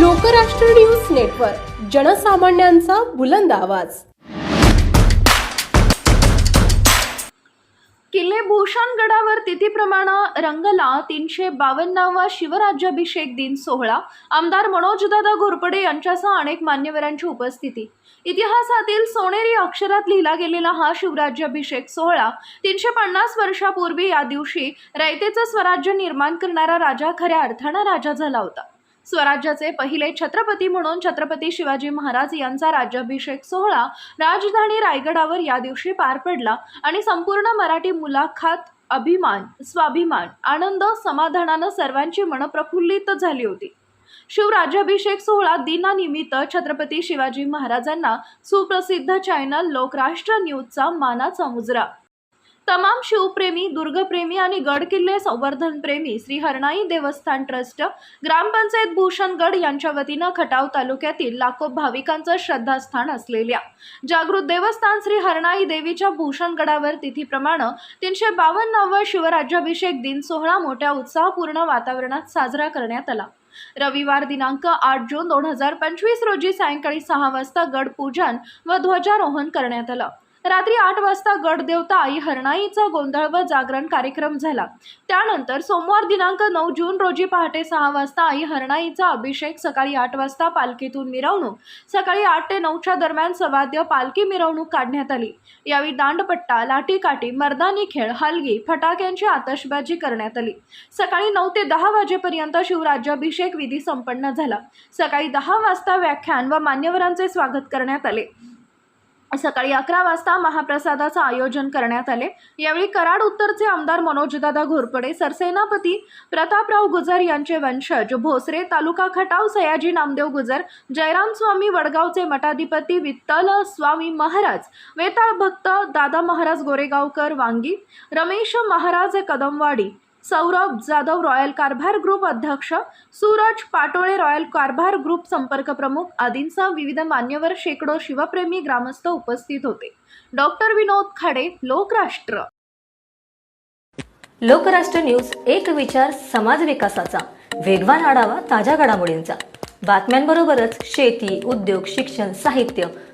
Lokrashtra news network जनसामान्यांचा बुलंद आवाज. किल्ले भूषणगडावर तिथीप्रमाणे रंगला तीनशे बावन्नावा शिवराज्याभिषेक दिन सोहळा. आमदार मनोजदादा घोरपडे यांच्यासह अनेक मान्यवरांची उपस्थिती. इतिहासातील सोनेरी अक्षरात लिहिला गेलेला हा शिवराज्याभिषेक सोहळा तीनशे पन्नास वर्षापूर्वी या दिवशी रयतेचं स्वराज्य निर्माण करणारा राजा खऱ्या अर्थानं राजा झाला होता. स्वराज्याचे पहिले छत्रपती म्हणून छत्रपती शिवाजी महाराज यांचा राज्याभिषेक सोहळा राजधानी रायगडावर या दिवशी पार पडला आणि संपूर्ण मराठी मुलाखत अभिमान स्वाभिमान आनंद समाधानानं सर्वांची मन प्रफुल्लित झाली होती. शिवराज्याभिषेक सोहळा दिनानिमित्त छत्रपती शिवाजी महाराजांना सुप्रसिद्ध चॅनल लोकराष्ट्र न्यूजचा मानाचा मुजरा. तमाम शिवप्रेमी दुर्गप्रेमी आणि गड किल्ले संवर्धनप्रेमी श्री हरणाई देवस्थान ट्रस्ट ग्रामपंचायत भूषणगड यांच्या वतीनं खटाव तालुक्यातील लाखो भाविकांचं श्रद्धास्थान असलेल्या जागृत देवस्थान श्री हरणाई देवीच्या भूषणगडावर तिथीप्रमाणे तीनशे बावन्नावा शिवराज्याभिषेक दिन सोहळा मोठ्या उत्साहपूर्ण वातावरणात साजरा करण्यात आला. रविवार दिनांक आठ जून दोन हजार पंचवीस रोजी सायंकाळी सहा वाजता गड पूजन व ध्वजारोहण करण्यात आलं. रात्री आठ वाजता गडदेवता आई हरणाईचा गोंधळ व जागरण कार्यक्रम झाला. त्यानंतर सोमवार दिनांक नऊ जून रोजी पहाटे सहा वाजता आई हरणाईचा अभिषेक सकाळी आठ वाजता पालखीतून मिरवणूक सकाळी आठ ते नऊच्या दरम्यान सवाद्य पालखी मिरवणूक काढण्यात आली. यावेळी दांडपट्टा लाठीकाठी मर्दानी खेळ हलगी फटाक्यांची आतषबाजी करण्यात आली. सकाळी नऊ ते दहा वाजेपर्यंत शिवराज्याभिषेक विधी संपन्न झाला. सकाळी दहा वाजता व्याख्यान व मान्यवरांचे स्वागत करण्यात आले. सकाळी अकरा वाजता महाप्रसादाचं आयोजन करण्यात आले. यावेळी कराड उत्तरचे आमदार मनोजदादा घोरपडे सरसेनापती प्रतापराव गुजर यांचे वंशज भोसरे तालुका खटाव सयाजी नामदेव गुजर जयराम स्वामी वडगावचे मठाधिपती विठ्ठल स्वामी महाराज वेताळ भक्त दादा महाराज गोरेगावकर वांगी रमेश महाराज कदमवाडी सौरभ जाधव रॉयल कारभार ग्रुप अध्यक्ष सूरज पाटोळे रॉयल कारभार ग्रुप संपर्क प्रमुख आदींसह विविध मान्यवर शेकडो शिवप्रेमी ग्रामस्थ उपस्थित होते. डॉक्टर विनोद खाडे लोकराष्ट्र. लोकराष्ट्र न्यूज एक विचार समाज विकासाचा. वेगवान आढावा ताज्या घडामोडींचा. बातम्यांबरोबरच शेती उद्योग शिक्षण साहित्य